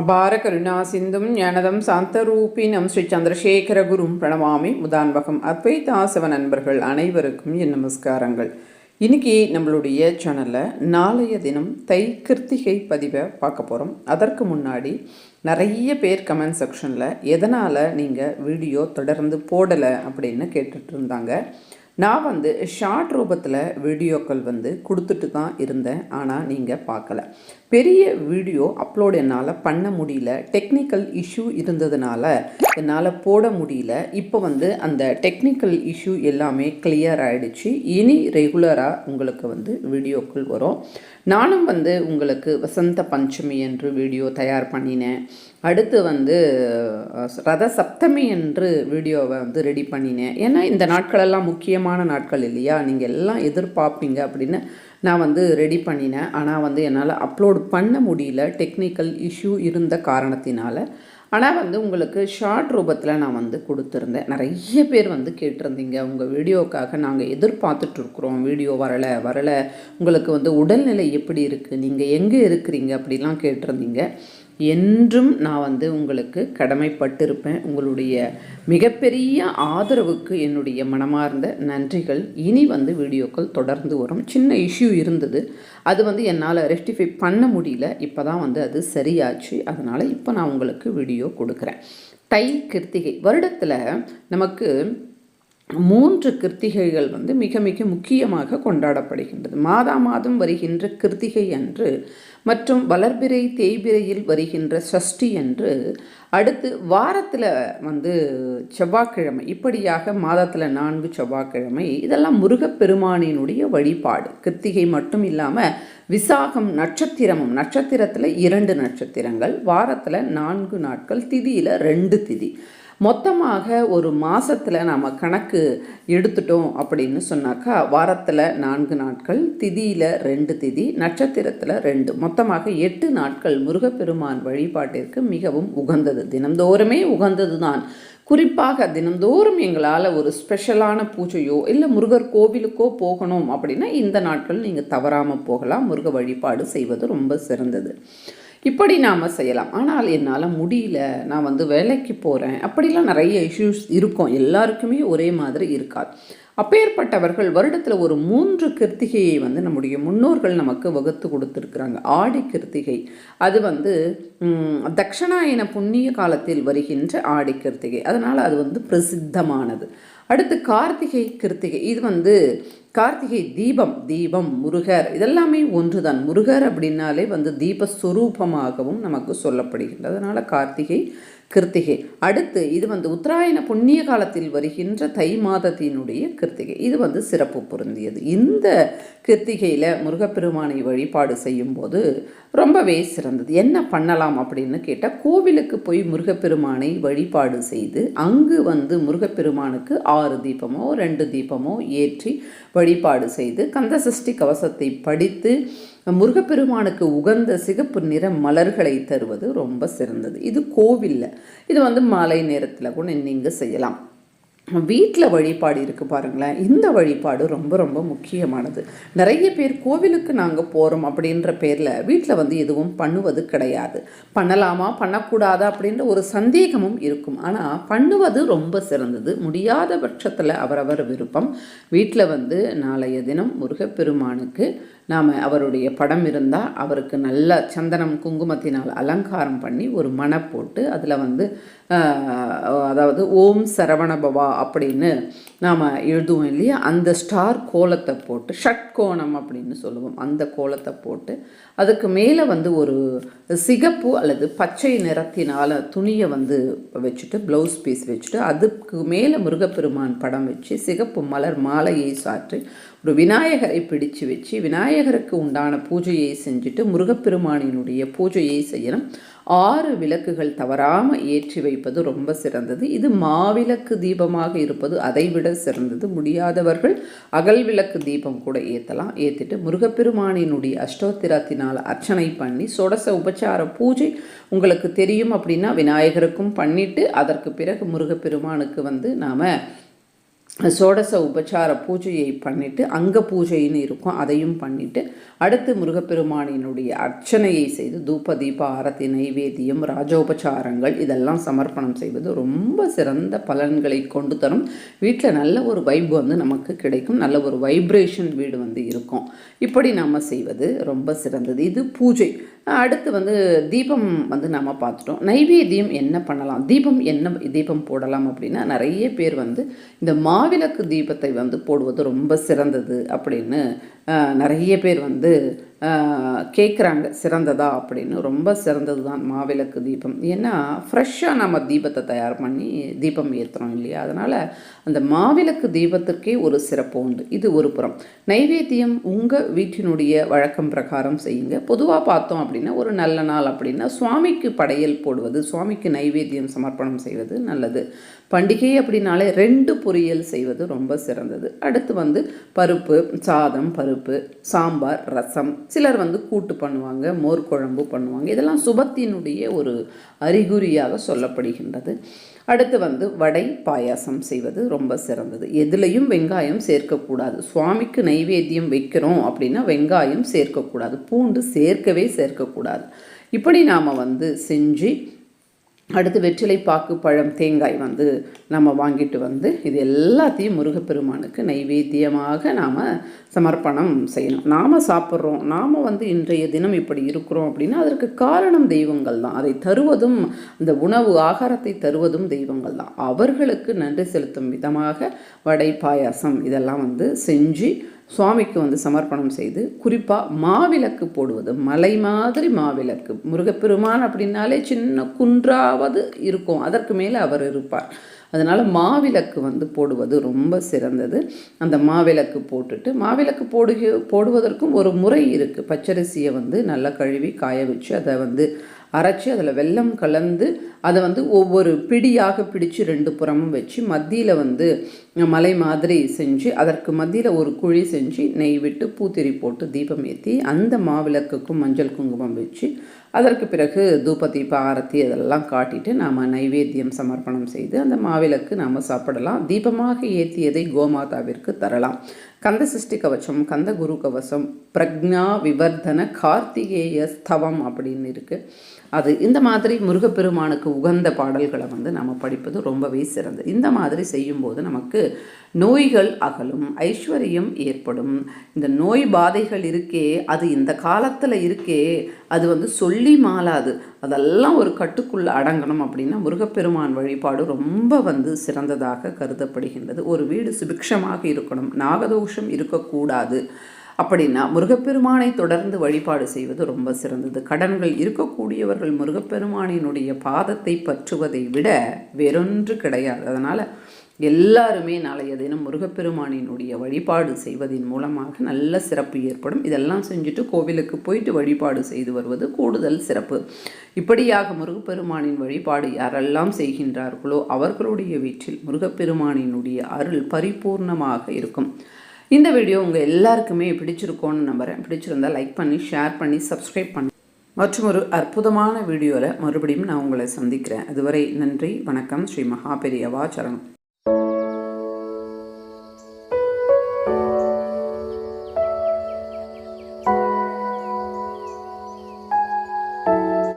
அபார கருணா சிந்தும் ஞானதம் சாந்தரூபினம் ஸ்ரீ சந்திரசேகரகுரும் பிரணவாமி முதான்பகம் அத்வைதாசவ நண்பர்கள் அனைவருக்கும் என் நமஸ்காரங்கள். இன்னைக்கு நம்மளுடைய சேனலில் நாளைய தினம் தை கிருத்திகை பதிவை பார்க்க போகிறோம் அதற்கு முன்னாடி நிறைய பேர் கமெண்ட் செக்ஷனில் எதனால் நீங்கள் வீடியோ தொடர்ந்து போடலை அப்படின்னு கேட்டுட்டு இருந்தாங்க. நான் வந்து ஷார்ட் ரூபத்தில் வீடியோக்கள் வந்து கொடுத்துட்டு தான் இருந்தேன். ஆனால் நீங்கள் பார்க்கல. பெரிய வீடியோ அப்லோட் என்னால் பண்ண முடியல. டெக்னிக்கல் இஷ்யூ இருந்ததுனால என்னால் போட முடியல. இப்போ வந்து அந்த டெக்னிக்கல் இஷ்யூ எல்லாமே கிளியர் ஆகிடுச்சு இனி ரெகுலராக உங்களுக்கு வந்து வீடியோக்கள் வரும். நானும் வந்து உங்களுக்கு வசந்த பஞ்சமி என்று வீடியோ தயார் பண்ணினேன். அடுத்து வந்து ரத சப்தமி என்று வீடியோவை வந்து ரெடி பண்ணினேன். ஏன்னா இந்த நாட்களெல்லாம் முக்கியமான நாட்கள் இல்லையா? நீங்கள் எல்லாம் எதிர்பார்ப்பீங்க அப்படின்னு நான் வந்து ரெடி பண்ணினேன். ஆனால் வந்து என்னால் அப்லோட் பண்ண முடியல. டெக்னிக்கல் இஷ்யூ இருந்த காரணத்தினால. ஆனால் வந்து உங்களுக்கு ஷார்ட் ரூபத்தில் நான் வந்து கொடுத்துருந்தேன். நிறைய பேர் வந்து கேட்டிருந்தீங்க. உங்கள் வீடியோக்காக நாங்கள் எதிர்பார்த்துட்ருக்குறோம் வீடியோ வரலை வரலை. உங்களுக்கு வந்து உடல்நிலை எப்படி இருக்குது நீங்கள் எங்கே இருக்கிறீங்க? அப்படிலாம் கேட்டிருந்தீங்க. என்றும் நான் வந்து உங்களுக்கு கடமைப்பட்டிருப்பேன். உங்களுடைய மிகப்பெரிய ஆதரவுக்கு என்னுடைய மனமார்ந்த நன்றிகள். இனி வந்து வீடியோக்கள் தொடர்ந்து வரும். சின்ன இஷ்யூ இருந்தது. அது வந்து என்னால் ரெக்டிஃபை பண்ண முடியல. இப்போ தான் வந்து அது சரியாச்சு. அதனால் இப்போ நான் உங்களுக்கு வீடியோ கொடுக்குறேன். தை கிருத்திகை. வருடத்தில் நமக்கு மூன்று கிருத்திகைகள் வந்து மிக மிக முக்கியமாக கொண்டாடப்படுகின்றது. மாதா மாதம் வருகின்ற கிருத்திகை அன்று மற்றும் வளர்பிறை தேய்பிறையில் வருகின்ற சஷ்டி அன்று அடுத்து வாரத்தில் வந்து செவ்வாய்க்கிழமை இப்படியாக மாதத்தில் நான்கு செவ்வாய்க்கிழமை இதெல்லாம் முருகப்பெருமானினுடைய வழிபாடு. கிருத்திகை மட்டும் இல்லாமல் விசாகம் நட்சத்திரமும் நட்சத்திரத்தில் இரண்டு நட்சத்திரங்கள் வாரத்தில் நான்கு நாட்கள் திதியில் ரெண்டு திதி. மொத்தமாக ஒரு மாதத்தில் நாம் கணக்கு எடுத்துட்டோம் அப்படின்னு சொன்னாக்கா வாரத்தில் நான்கு நாட்கள் திதியில் ரெண்டு திதி நட்சத்திரத்தில் ரெண்டு. மொத்தமாக எட்டு நாட்கள் முருகப்பெருமான் வழிபாட்டிற்கு மிகவும் உகந்தது. தினந்தோறுமே உகந்தது தான் குறிப்பாக தினந்தோறும் எங்களால் ஒரு ஸ்பெஷலான பூஜையோ இல்லை முருகர் கோவிலுக்கோ போகணும் அப்படின்னா இந்த நாட்கள் நீங்கள் தவறாமல் போகலாம். முருக வழிபாடு செய்வது ரொம்ப சிறந்தது. இப்படி நாம் செய்யலாம். ஆனால் என்னால் முடியல. நான் வந்து வேலைக்கு போகிறேன் அப்படிலாம் நிறைய இஷ்யூஸ் இருக்கும். எல்லாருக்குமே ஒரே மாதிரி இருக்காது. அப்பேற்பட்டவர்கள் வருடத்தில் ஒரு மூன்று கிருத்திகையை வந்து நம்முடைய முன்னோர்கள் நமக்கு வகுத்து கொடுத்துருக்குறாங்க. ஆடி கிருத்திகை. அது வந்து தக்ஷணாயன புண்ணிய காலத்தில் வருகின்ற ஆடி கிருத்திகை. அதனால் அது வந்து பிரசித்தமானது. அடுத்து கார்த்திகை கிருத்திகை. இது வந்து கார்த்திகை தீபம் தீபம் முருகர் இதெல்லாமே ஒன்றுதான். முருகர் அப்படின்னாலே வந்து தீபஸ்வரூபமாகவும் நமக்கு சொல்லப்படுகின்றது. அதனால் கார்த்திகை கிருத்திகை. அடுத்து இது வந்து உத்தராயண புண்ணிய காலத்தில் வருகின்ற தை மாதத்தினுடைய கிருத்திகை. இது வந்து சிறப்பு பொருந்தியது. இந்த கிருத்திகையில் முருகப்பெருமானை வழிபாடு செய்யும்போது ரொம்பவே சிறந்தது. என்ன பண்ணலாம் அப்படின்னு கேட்டால் கோவிலுக்கு போய் முருகப்பெருமானை வழிபாடு செய்து அங்கு வந்து முருகப்பெருமானுக்கு ஆறு தீபமோ ரெண்டு தீபமோ ஏற்றி வழிபாடு செய்து கந்தசஷ்டி கவசத்தை படித்து முருகப்பெருமானுக்கு உகந்த சிகப்பு நிற மலர்களை தருவது ரொம்ப சிறந்தது. இது கோவிலில். இது வந்து மாலை நேரத்தில் கூட நீங்கள் செய்யலாம். வீட்டில் வழிபாடு இருக்குது பாருங்களேன். இந்த வழிபாடு ரொம்ப ரொம்ப முக்கியமானது. நிறைய பேர் கோவிலுக்கு நாங்கள் போகிறோம் அப்படின்ற பேரில் வீட்டில் வந்து எதுவும் பண்ணுவது கிடையாது. பண்ணலாமா? பண்ணக்கூடாதா? அப்படின்ற ஒரு சந்தேகமும் இருக்கும். ஆனால் பண்ணுவது ரொம்ப சிறந்தது. முடியாத பட்சத்தில் அவரவர் விருப்பம். வீட்டில் வந்து நாளைய தினம் முருகப்பெருமானுக்கு நாம் அவருடைய படம் இருந்தால் அவருக்கு நல்ல சந்தனம் குங்குமத்தினால் அலங்காரம் பண்ணி ஒரு மணை போட்டு அதில் வந்து அதாவது ஓம் சரவணபவா அப்படின்னு நாம் எழுதுவோம் இல்லையா? அந்த ஸ்டார் கோலத்தை போட்டு ஷட்கோணம் அப்படின்னு சொல்லுவோம். அந்த கோலத்தை போட்டு அதுக்கு மேலே வந்து ஒரு சிகப்பு அல்லது பச்சை நிறத்தினால் துணியை வந்து வச்சுட்டு ப்ளவுஸ் பீஸ் வச்சுட்டு அதுக்கு மேலே முருகப்பெருமான் படம் வச்சு சிகப்பு மலர் மாலையை சாற்றி ஒரு விநாயகரை பிடிச்சு வச்சு விநாயகருக்கு உண்டான பூஜையை செஞ்சுட்டு முருகப்பெருமானினுடைய பூஜையை செய்யணும். ஆறு விளக்குகள் தவறாமல் ஏற்றி வைப்பது ரொம்ப சிறந்தது. இது மாவிளக்கு தீபமாக இருப்பது அதைவிட சிறந்தது. முடியாதவர்கள் அகல் விளக்கு தீபம் கூட ஏற்றலாம் ஏற்றிட்டு முருகப்பெருமானினுடைய அஷ்டோத்திரத்தினால் அர்ச்சனை பண்ணி சொடச உபச்சார பூஜை உங்களுக்கு தெரியும் அப்படின்னா விநாயகருக்கும் பண்ணிட்டு அதற்கு பிறகு முருகப்பெருமானுக்கு வந்து நாம் சோடச உபச்சார பூஜையை பண்ணிவிட்டு அங்க பூஜைன்னு இருக்கும் அதையும் பண்ணிவிட்டு அடுத்து முருகப்பெருமானினுடைய அர்ச்சனையை செய்து தூப தீப ஆரத்தி நைவேத்தியம் ராஜோபச்சாரங்கள் இதெல்லாம் சமர்ப்பணம் செய்வது ரொம்ப சிறந்த பலன்களை கொண்டு தரும். வீட்டில் நல்ல ஒரு வைப் வந்து நமக்கு கிடைக்கும். நல்ல ஒரு வைப்ரேஷன் வீடு வந்து இருக்கும். இப்படி நம்ம செய்வது ரொம்ப சிறந்தது. இது பூஜை. அடுத்து வந்து தீபம் வந்து நம்ம பார்த்துட்டோம். நைவேத்தியம் என்ன பண்ணலாம்? தீபம் என்ன தீபம் போடலாம் அப்படின்னா நிறைய பேர் வந்து இந்த மாவிளக்கு தீபத்தை வந்து போடுவது ரொம்ப சிறந்தது அப்படின்னு நிறைய பேர் வந்து கேட்குறாங்க சிறந்ததா? அப்படின்னு. ரொம்ப சிறந்தது தான் மாவிளக்கு தீபம். ஏன்னா ஃப்ரெஷ்ஷாக நம்ம தீபத்தை தயார் பண்ணி தீபம் ஏற்றுறோம் இல்லையா? அதனால் அந்த மாவிளக்கு தீபத்திற்கே ஒரு சிறப்பு உண்டு. இது ஒரு புறம். நைவேத்தியம் உங்கள் வீட்டினுடைய வழக்கம் பிரகாரம் செய்யுங்க. பொதுவாக பார்த்தோம் அப்படின்னா ஒரு நல்ல நாள் அப்படின்னா சுவாமிக்கு படையல் போடுவது சுவாமிக்கு நைவேத்தியம் சமர்ப்பணம் செய்வது நல்லது. பண்டிகை அப்படின்னாலே ரெண்டு பொரியல் செய்வது ரொம்ப சிறந்தது. அடுத்து வந்து பருப்பு சாதம் பருப்பு சாம்பார் ரசம் சிலர் வந்து கூட்டு பண்ணுவாங்க மோர் குழம்பு பண்ணுவாங்க. இதெல்லாம் சுபத்தினுடைய ஒரு அறிகுறியாக சொல்லப்படுகின்றது. அடுத்து வந்து வடை பாயாசம் செய்வது ரொம்ப சிறந்தது. எதுலேயும் வெங்காயம் சேர்க்கக்கூடாது. சுவாமிக்கு நைவேத்தியம் வைக்கிறோம் அப்படின்னா வெங்காயம் சேர்க்கக்கூடாது. பூண்டு சேர்க்கவே சேர்க்கக்கூடாது. இப்படி நாம் வந்து செஞ்சு அடுத்து வெற்றிலை பாக்கு பழம் தேங்காய் வந்து நம்ம வாங்கிட்டு வந்து இது எல்லாத்தையும் முருகப்பெருமானுக்கு நைவேத்தியமாக நாம் சமர்ப்பணம் செய்யணும். நாம் சாப்பிட்றோம் நாம் வந்து இன்றைய தினம் இப்படி இருக்கிறோம் அப்படின்னா அதற்கு காரணம் தெய்வங்கள் தான். அதை தருவதும் அந்த உணவு ஆகாரத்தை தருவதும் தெய்வங்கள் தான். அவர்களுக்கு நன்றி செலுத்தும் விதமாக வடை பாயாசம் இதெல்லாம் வந்து செஞ்சு சுவாமிக்கு வந்து சமர்ப்பணம் செய்து குறிப்பாக மாவிளக்கு போடுவது மலை மாதிரி மாவிளக்கு. முருகப்பெருமான் அப்படின்னாலே சின்ன குன்றாவது இருக்கும். அதற்கு மேலே அவர் இருப்பார். அதனால் மாவிளக்கு வந்து போடுவது ரொம்ப சிறந்தது. அந்த மாவிளக்கு போட்டுட்டு மாவிளக்கு போடுக போடுவதற்கும் ஒரு முறை இருக்குது பச்சரிசியை வந்து நல்லா கழுவி காய வச்சு அதை வந்து அரைச்சி அதில் வெல்லம் கலந்து அதை வந்து ஒவ்வொரு பிடியாக பிடிச்சு ரெண்டு புறமும் வச்சு மத்தியில் வந்து மலை மாதிரி செஞ்சு அதற்கு மத்தியில் ஒரு குழி செஞ்சு நெய் விட்டு பூத்திரி போட்டு தீபம் ஏற்றி அந்த மாவிளக்குக்கும் மஞ்சள் குங்குமம் வச்சு அதற்கு பிறகு தூப தீப ஆரத்தி அதெல்லாம் காட்டிட்டு நாம் நைவேத்தியம் சமர்ப்பணம் செய்து அந்த மாவிளக்கு நாம் சாப்பிடலாம். தீபமாக ஏற்றியதை கோமாதாவிற்கு தரலாம். கந்த சிருஷ்டி கவசம் கந்த குரு கவசம் பிரக்ஞா விவர்தன கார்த்திகேய ஸ்தவம் அப்படின்னு இருக்குது அது இந்த மாதிரி முருகப்பெருமானுக்கு உகந்த பாடல்களை வந்து நம்ம படிப்பது ரொம்பவே சிறந்தது. இந்த மாதிரி செய்யும்போது நமக்கு நோய்கள் அகலும் ஐஸ்வர்யம் ஏற்படும். இந்த நோய் பாதைகள் இருக்கே அது இந்த காலத்தில் இருக்கே அது வந்து சொல்லி மாளாது. அதெல்லாம் ஒரு கட்டுக்குள்ளே அடங்கணும் அப்படின்னா முருகப்பெருமான் வழிபாடு ரொம்ப வந்து சிறந்ததாக கருதப்படுகின்றது. ஒரு வீடு சுபிக்ஷமாக இருக்கணும் நாகதோஷம் இருக்கக்கூடாது. அப்படின்னா முருகப்பெருமானை தொடர்ந்து வழிபாடு செய்வது ரொம்ப சிறந்தது. கடன்கள் இருக்கக்கூடியவர்கள் முருகப்பெருமானினுடைய பாதத்தை பற்றுவதை விட வேறொன்று கிடையாது. அதனால் எல்லாருமே நாளைய தினம் முருகப்பெருமானினுடைய வழிபாடு செய்வதன் மூலமாக நல்ல சிறப்பு ஏற்படும். இதெல்லாம் செஞ்சுட்டு கோவிலுக்கு போயிட்டு வழிபாடு செய்து வருவது கூடுதல் சிறப்பு. இப்படியாக முருகப்பெருமானின் வழிபாடு யாரெல்லாம் செய்கின்றார்களோ அவர்களுடைய வீட்டில் முருகப்பெருமானினுடைய அருள் பரிபூர்ணமாக இருக்கும். இந்த வீடியோ உங்கள் எல்லாருக்குமே பிடிச்சிருக்கோன்னு நம்புகிறேன் பிடிச்சிருந்தால் லைக் பண்ணி ஷேர் பண்ணி சப்ஸ்கிரைப் பண்ணி. மற்றும் ஒரு அற்புதமான வீடியோவில் மறுபடியும் நான் உங்களை சந்திக்கிறேன். அதுவரை நன்றி வணக்கம். ஸ்ரீ மகாபெரியவா சரணம்.